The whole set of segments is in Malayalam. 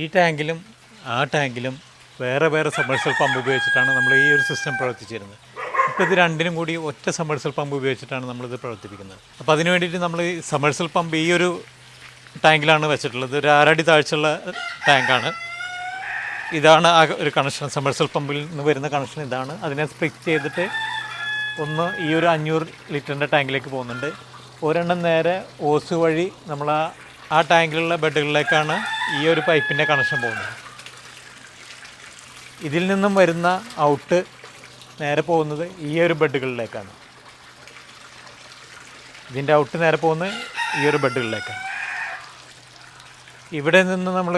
ഈ ടാങ്കിലും ആ ടാങ്കിലും വേറെ വേറെ സമ്മർസൽ പമ്പ് ഉപയോഗിച്ചിട്ടാണ് നമ്മൾ ഈ ഒരു സിസ്റ്റം പ്രവർത്തിച്ചിരുന്നത്. ഇപ്പോൾ ഇത് രണ്ടിനും കൂടി ഒറ്റ സമ്മർസൽ പമ്പ് ഉപയോഗിച്ചിട്ടാണ് നമ്മളിത് പ്രവർത്തിപ്പിക്കുന്നത്. അപ്പോൾ അതിന് വേണ്ടിയിട്ട് നമ്മൾ ഈ സമ്മർസൽ പമ്പ് ഈ ഒരു ടാങ്കിലാണ് വെച്ചിട്ടുള്ളത്. ഒരു ആറടി താഴ്ചയുള്ള ടാങ്കാണ്. ഇതാണ് ആ ഒരു കണക്ഷൻ. സമ്മർസൽ പമ്പിൽ നിന്ന് വരുന്ന കണക്ഷൻ ഇതാണ്. അതിനെ സ്പ്ലിറ്റ് ചെയ്തിട്ട് ഒന്ന് ഈ ഒരു അഞ്ഞൂറ് ലിറ്ററിന്റെ ടാങ്കിലേക്ക് പോകുന്നുണ്ട്. ഒരെണ്ണം നേരെ ഓസ് വഴി നമ്മൾ ആ ആ ടാങ്കിലുള്ള ബെഡുകളിലേക്കാണ് ഈ ഒരു പൈപ്പിന്റെ കണക്ഷൻ പോകുന്നത്. ഇതിൽ നിന്നും വരുന്ന ഔട്ട് നേരെ പോകുന്നത് ഈ ഒരു ബെഡുകളിലേക്കാണ്. ഇതിന്റെ ഔട്ട് നേരെ പോകുന്നത് ഈ ഒരു ബെഡുകളിലേക്കാണ്. ഇവിടെ നിന്ന് നമ്മൾ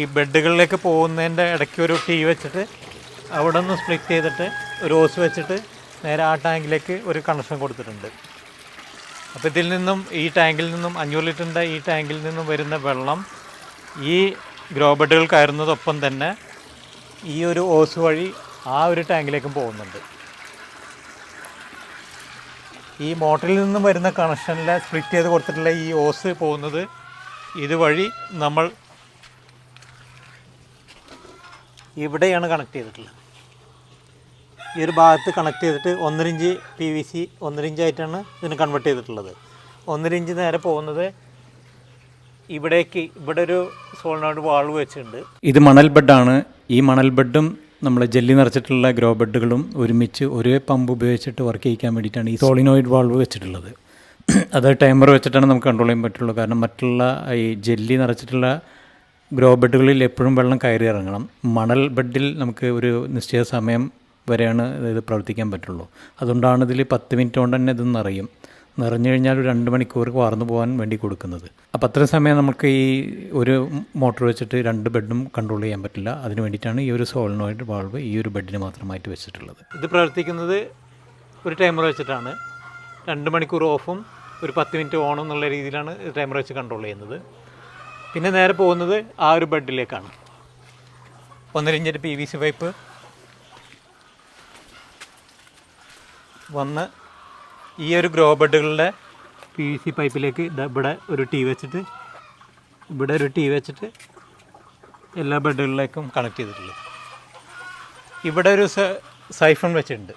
ഈ ബെഡുകളിലേക്ക് പോകുന്നതിന്റെ ഇടയ്ക്ക് ഒരു ടീ വെച്ചിട്ട് അവിടെ നിന്ന് സ്പ്ലിറ്റ് ചെയ്തിട്ട് ഒരു ഓസ് വെച്ചിട്ട് നേരെ ആ ടാങ്കിലേക്ക് ഒരു കണക്ഷൻ കൊടുത്തിട്ടുണ്ട്. അപ്പോൾ ഇതിൽ നിന്നും ഈ ടാങ്കിൽ നിന്നും അഞ്ഞൂറ് ലിറ്ററിന്റെ ഈ ടാങ്കിൽ നിന്നും വരുന്ന വെള്ളം ഈ ഗ്രോ ബെഡുകൾ കയറുന്നതൊപ്പം തന്നെ ഈ ഒരു ഓസ് വഴി ആ ഒരു ടാങ്കിലേക്കും പോകുന്നുണ്ട്. ഈ മോട്ടറിൽ നിന്നും വരുന്ന കണക്ഷനിൽ സ്പ്ലിറ്റ് ചെയ്ത് കൊടുത്തിട്ടുള്ള ഈ ഓസ് പോകുന്നത് ഇതുവഴി നമ്മൾ ഇവിടെയാണ് കണക്ട് ചെയ്തിട്ടുള്ളത്. ഈ ഒരു ഭാഗത്ത് കണക്ട് ചെയ്തിട്ട് ഒന്നര ഇഞ്ച് പി വി സി ഒന്നര ഇഞ്ചായിട്ടാണ് ഇതിന് കൺവേർട്ട് ചെയ്തിട്ടുള്ളത്. ഒന്നര ഇഞ്ച് നേരെ പോകുന്നത് ഇവിടേക്ക് ഇവിടെ ഒരു സോളിനോട് വാൾവ് വെച്ചിട്ടുണ്ട്. ഇത് മണൽ ബെഡാണ് ഈ മണൽ ബെഡും നമ്മൾ ജെല്ലി നിറച്ചിട്ടുള്ള ഗ്രോ ബെഡുകളും ഒരുമിച്ച് ഒരേ പമ്പ് ഉപയോഗിച്ചിട്ട് വർക്ക് ചെയ്യിക്കാൻ വേണ്ടിയിട്ടാണ് ഈ സോളിനോയിഡ് വാൾവ് വെച്ചിട്ടുള്ളത്. അത് ടൈമർ വെച്ചിട്ടാണ് നമുക്ക് കൺട്രോൾ ചെയ്യാൻ പറ്റുള്ളൂ. കാരണം മറ്റുള്ള ഈ ജെല്ലി നിറച്ചിട്ടുള്ള ഗ്രോ ബെഡുകളിൽ എപ്പോഴും വെള്ളം കയറി ഇറങ്ങണം. മണൽ ബെഡിൽ നമുക്ക് ഒരു നിശ്ചിത സമയം വരെയാണ് ഇത് പ്രവർത്തിക്കാൻ പറ്റുള്ളൂ. അതുകൊണ്ടാണ് ഇതിൽ പത്ത് മിനിറ്റ് കൊണ്ട് തന്നെ ഇത് നിറയും നിറഞ്ഞു കഴിഞ്ഞാൽ ഒരു രണ്ട് മണിക്കൂർ വാർന്നു പോകാൻ വേണ്ടി കൊടുക്കുന്നത്. അപ്പോൾ അത്രയും സമയം നമുക്ക് ഈ ഒരു മോട്ടോർ വെച്ചിട്ട് രണ്ട് ബെഡും കൺട്രോൾ ചെയ്യാൻ പറ്റില്ല. അതിന് വേണ്ടിയിട്ടാണ് ഈ ഒരു സോളിനോയിഡ് വാൾവ് ഈ ഒരു ബെഡിന് മാത്രമായിട്ട് വെച്ചിട്ടുള്ളത്. ഇത് പ്രവർത്തിക്കുന്നത് ഒരു ടൈമർ വെച്ചിട്ടാണ്. രണ്ട് മണിക്കൂർ ഓഫും ഒരു പത്ത് മിനിറ്റ് ഓണും എന്നുള്ള രീതിയിലാണ് ടൈമർ വെച്ച് കൺട്രോൾ ചെയ്യുന്നത്. പിന്നെ നേരെ പോകുന്നത് ആ ഒരു ബെഡിലേക്കാണ്. ഒന്നരഞ്ചിന്റെ പി വി സി പൈപ്പ് വന്ന് ഈ ഒരു ഗ്രോ ബെഡുകളുടെ പി സി പൈപ്പിലേക്ക് ഇവിടെ ഒരു ടീ വെച്ചിട്ട് ഇവിടെ ഒരു ടീ വെച്ചിട്ട് എല്ലാ ബെഡുകളിലേക്കും കണക്ട് ചെയ്തിട്ടുള്ളത്. ഇവിടെ ഒരു സൈഫൺ വെച്ചിട്ടുണ്ട്.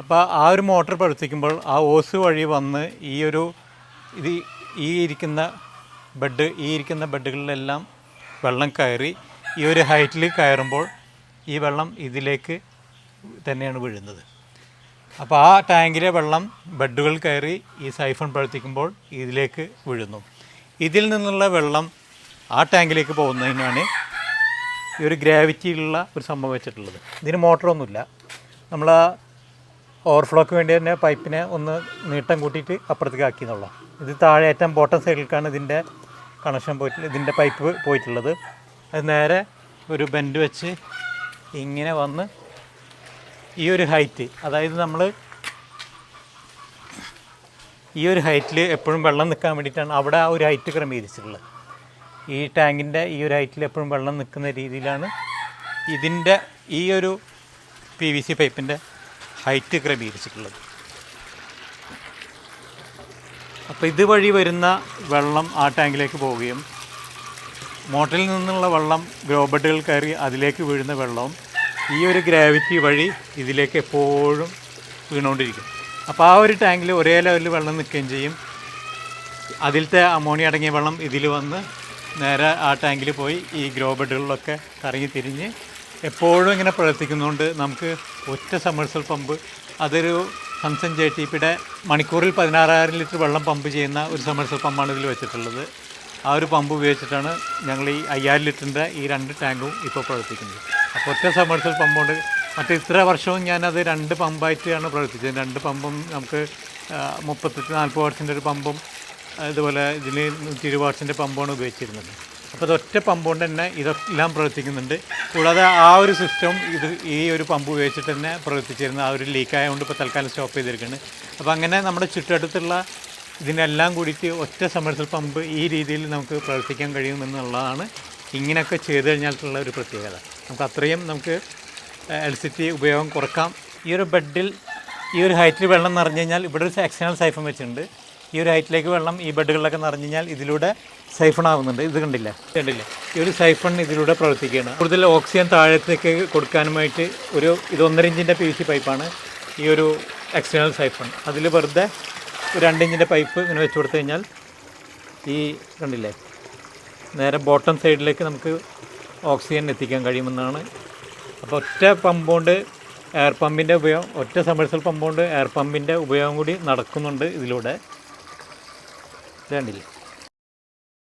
അപ്പോൾ ആ ഒരു മോട്ടർ പ്രവർത്തിക്കുമ്പോൾ ആ ഓസ് വഴി വന്ന് ഈ ഒരു ഇത് ഈ ഇരിക്കുന്ന ബെഡ് ഈ ഇരിക്കുന്ന ബെഡുകളിലെല്ലാം വെള്ളം കയറി ഈ ഒരു ഹൈറ്റിൽ കയറുമ്പോൾ ഈ വെള്ളം ഇതിലേക്ക് തന്നെയാണ് വീഴുന്നത്. അപ്പോൾ ആ ടാങ്കിലെ വെള്ളം ബെഡുകൾ കയറി ഈ സൈഫൺ പ്രവർത്തിക്കുമ്പോൾ ഇതിലേക്ക് വീഴുന്നു. ഇതിൽ നിന്നുള്ള വെള്ളം ആ ടാങ്കിലേക്ക് പോകുന്നതിനാണ് ഈ ഒരു ഗ്രാവിറ്റിയിലുള്ള ഒരു സംഭവം വെച്ചിട്ടുള്ളത്. ഇതിന് മോട്ടറൊന്നുമില്ല. നമ്മൾ ആ ഓവർഫ്ലോക്ക് വേണ്ടി തന്നെ പൈപ്പിനെ ഒന്ന് നീട്ടം കൂട്ടിയിട്ട് അപ്പുറത്തേക്ക് ആക്കി എന്നുള്ള ഇത് താഴെ ഏറ്റവും ബോട്ടം സൈഡിലേക്കാണ് ഇതിന്റെ കണക്ഷൻ പോയിട്ടുള്ളത് ഇതിന്റെ പൈപ്പ് പോയിട്ടുള്ളത്. അത് നേരെ ഒരു ബെൻഡ് വെച്ച് ഇങ്ങനെ വന്ന് ഈ ഒരു ഹൈറ്റ് അതായത് നമ്മൾ ഈ ഒരു ഹൈറ്റിൽ എപ്പോഴും വെള്ളം നിൽക്കാൻ വേണ്ടിയിട്ടാണ് അവിടെ ആ ഒരു ഹൈറ്റ് ക്രമീകരിച്ചിട്ടുള്ളത്. ഈ ടാങ്കിന്റെ ഈ ഒരു ഹൈറ്റിൽ എപ്പോഴും വെള്ളം നിൽക്കുന്ന രീതിയിലാണ് ഇതിന്റെ ഈ ഒരു പി വി സി പൈപ്പിന്റെ ഹൈറ്റ് ക്രമീകരിച്ചിട്ടുള്ളത്. അപ്പോൾ ഇതുവഴി വരുന്ന വെള്ളം ആ ടാങ്കിലേക്ക് പോവുകയും മോട്ടറിൽ നിന്നുള്ള വെള്ളം ഗ്രോ ബെഡുകൾ കയറി അതിലേക്ക് വീഴുന്ന വെള്ളവും ഈ ഒരു ഗ്രാവിറ്റി വഴി ഇതിലേക്ക് എപ്പോഴും വീണുകൊണ്ടിരിക്കും. അപ്പോൾ ആ ഒരു ടാങ്കിൽ ഒരേ ലെവലിൽ വെള്ളം നിൽക്കുകയും ചെയ്യും. അതിലത്തെ അമോണിയ അടങ്ങിയ വെള്ളം ഇതിൽ വന്ന് നേരെ ആ ടാങ്കിൽ പോയി ഈ ഗ്രോ ബെഡുകളിലൊക്കെ കറങ്ങി തിരിഞ്ഞ് എപ്പോഴും ഇങ്ങനെ പ്രവർത്തിക്കുന്നതുകൊണ്ട് നമുക്ക് ഒറ്റ സമ്മർസൽ പമ്പ് അതൊരു സംസൺ ജെ ടി പിയുടെ മണിക്കൂറിൽ പതിനാറായിരം ലിറ്റർ വെള്ളം പമ്പ് ചെയ്യുന്ന ഒരു സമ്മർസൽ പമ്പാണ് ഇതിൽ വെച്ചിട്ടുള്ളത്. ആ ഒരു പമ്പ് ഉപയോഗിച്ചിട്ടാണ് ഞങ്ങൾ ഈ അയ്യായിരം ലിറ്ററിന്റെ ഈ രണ്ട് ടാങ്കും ഇപ്പോൾ പ്രവർത്തിക്കുന്നത്. അപ്പോൾ ഒറ്റ സമ്മർസൽ പമ്പുണ്ട്. മറ്റേ ഇത്ര വർഷവും ഞാനത് രണ്ട് പമ്പായിട്ടാണ് പ്രവർത്തിച്ചത്. രണ്ട് പമ്പും നമുക്ക് മുപ്പത്തെട്ട് നാൽപ്പത് വാട്സിന്റെ ഒരു പമ്പും അതുപോലെ ഇതിൽ നൂറ്റി ഇരുപത് വാട്സിന്റെ പമ്പാണ് ഉപയോഗിച്ചിരുന്നത്. അപ്പോൾ അതൊറ്റ പമ്പ് കൊണ്ട് തന്നെ ഇതെല്ലാം പ്രവർത്തിക്കുന്നുണ്ട്. കൂടാതെ ആ ഒരു സിസ്റ്റം ഇത് ഈ ഒരു പമ്പ് ഉപയോഗിച്ചിട്ട് തന്നെ പ്രവർത്തിച്ചിരുന്നത് ആ ഒരു ലീക്ക് ആയതുകൊണ്ട് ഇപ്പോൾ തൽക്കാലം സ്റ്റോപ്പ് ചെയ്തിരിക്കുന്നത് അപ്പോൾ അങ്ങനെ നമ്മുടെ ചുറ്റടുത്തുള്ള ഇതിനെല്ലാം കൂടിയിട്ട് ഒറ്റ സമ്മർസൽ പമ്പ് ഈ രീതിയിൽ നമുക്ക് പ്രവർത്തിക്കാൻ കഴിയുമെന്നുള്ളതാണ് ഇങ്ങനെയൊക്കെ ചെയ്ത് കഴിഞ്ഞാലുള്ള ഒരു പ്രത്യേകത. നമുക്ക് അത്രയും നമുക്ക് എലക്ട്രിസിറ്റി ഉപയോഗം കുറക്കാം. ഈ ഒരു ബെഡിൽ ഈ ഒരു ഹൈറ്റിൽ വെള്ളം നിറഞ്ഞു കഴിഞ്ഞാൽ ഇവിടെ ഒരു എക്സ്റ്റേണൽ സൈഫൺ വെച്ചിട്ടുണ്ട്. ഈ ഒരു ഹൈറ്റിലേക്ക് വെള്ളം ഈ ബെഡുകളിലൊക്കെ നിറഞ്ഞു കഴിഞ്ഞാൽ ഇതിലൂടെ സൈഫൺ ആവുന്നുണ്ട്. ഇത് കണ്ടില്ല? കണ്ടില്ല? ഈ ഒരു സൈഫൺ ഇതിലൂടെ പ്രവർത്തിക്കുകയാണ്. കൂടുതൽ ഓക്സിജൻ താഴത്തേക്ക് കൊടുക്കാനുമായിട്ട് ഒരു ഇത് ഒന്നര ഇഞ്ചിന്റെ പി സി പൈപ്പാണ് ഈ ഒരു എക്സ്റ്റേണൽ സൈഫൺ അതിൽ വെറുതെ ഒരു രണ്ടിഞ്ചിന്റെ പൈപ്പ് ഇങ്ങനെ വെച്ച് കൊടുത്തു കഴിഞ്ഞാൽ ഈ കണ്ടില്ലേ? നേരെ ബോട്ടം സൈഡിലേക്ക് നമുക്ക് ഓക്സിജൻ എത്തിക്കാൻ കഴിയുമെന്നാണ്. അപ്പോൾ ഒറ്റ പമ്പ് കൊണ്ട് എയർ പമ്പിന്റെ ഉപയോഗം ഒറ്റ സമ്മർസൽ പമ്പ് കൊണ്ട് എയർ പമ്പിന്റെ ഉപയോഗം കൂടി നടക്കുന്നുണ്ട് ഇതിലൂടെ. ഇത് കണ്ടില്ലേ?